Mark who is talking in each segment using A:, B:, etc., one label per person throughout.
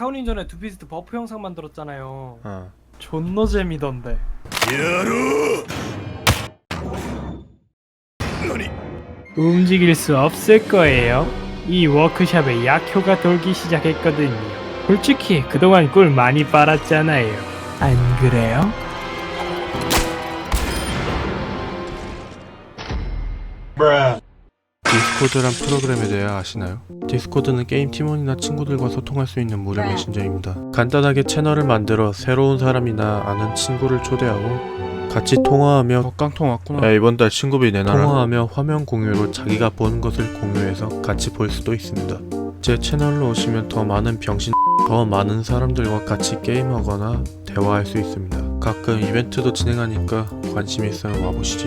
A: 카운인 전에 두피스트 버프 영상 만들었잖아요.
B: 어.
A: 존나 재미던데. 움직일 수 없을 거예요. 이 워크샵에 약효가 돌기 시작했거든요. 솔직히 그동안 꿀 많이 빨았잖아요. 안 그래요?
B: 디스코드란 프로그램에 대해 아시나요? 디스코드는 게임 팀원이나 친구들과 소통할 수 있는 무료 메신저입니다. 간단하게 채널을 만들어 새로운 사람이나 아는 친구를 초대하고 같이 통화하며 어, 깡통 왔구나. 야 이번 달 친구비 내놔라. 통화하며 화면 공유로 자기가 보는 것을 공유해서 같이 볼 수도 있습니다. 제 채널로 오시면 더 많은 병신 더 많은 사람들과 같이 게임하거나 대화할 수 있습니다. 가끔 이벤트도 진행하니까 관심 있으면 와보시지.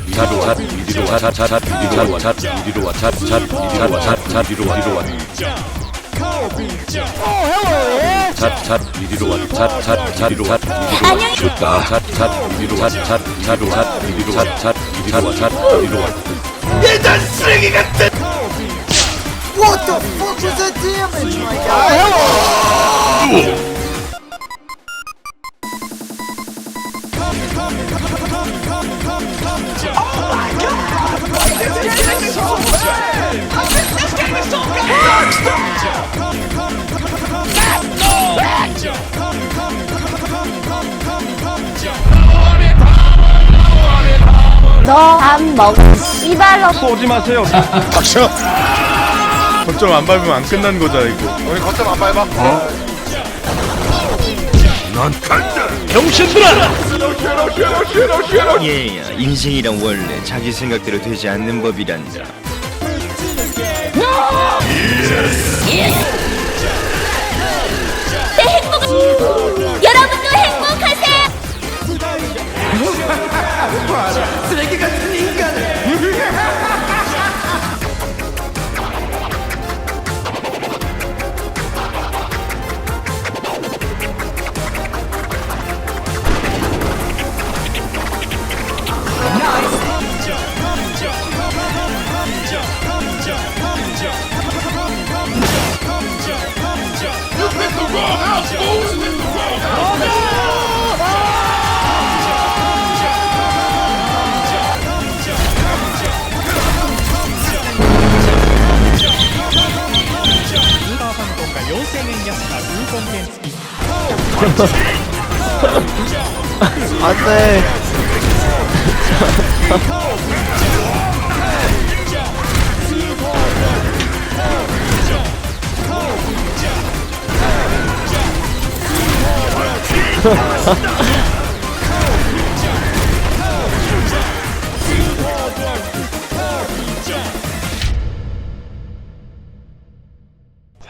C: 게티
D: 잣잣 이리로 와. 잣잣 이리로 와. 이리로 와. 잣잣 이리로 와. 잣 이리로 와. 잣잣 이리로 와. 잣잣 이리로 와. 와.
C: 카비짱
D: 잣잣 이리로 와. 잣잣 이리로 와. 이리로 와. 좋다. 잣잣 이리로 와. 이리로 와. 잣 이리로 와. 잣 이리로 와. 잣 이리로 와.
E: What the fuck was that damage, my guy?
F: 너밥 먹은 씨발로
G: 쏘지 마세요. 닥쳐. 거점 안 밟으면 안 끝난 거잖아 이거.
H: 우리 거점 안 밟아. 어?
I: 얘야 인생이란 원래 자기 생각대로 되지 않는 법이란다
F: 여러분 cara. Você vem que gatinho, cara.
B: 안돼.
D: Oh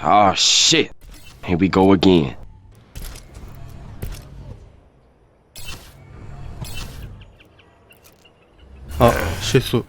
D: ah, shit. Here we go again.
B: 아 실수.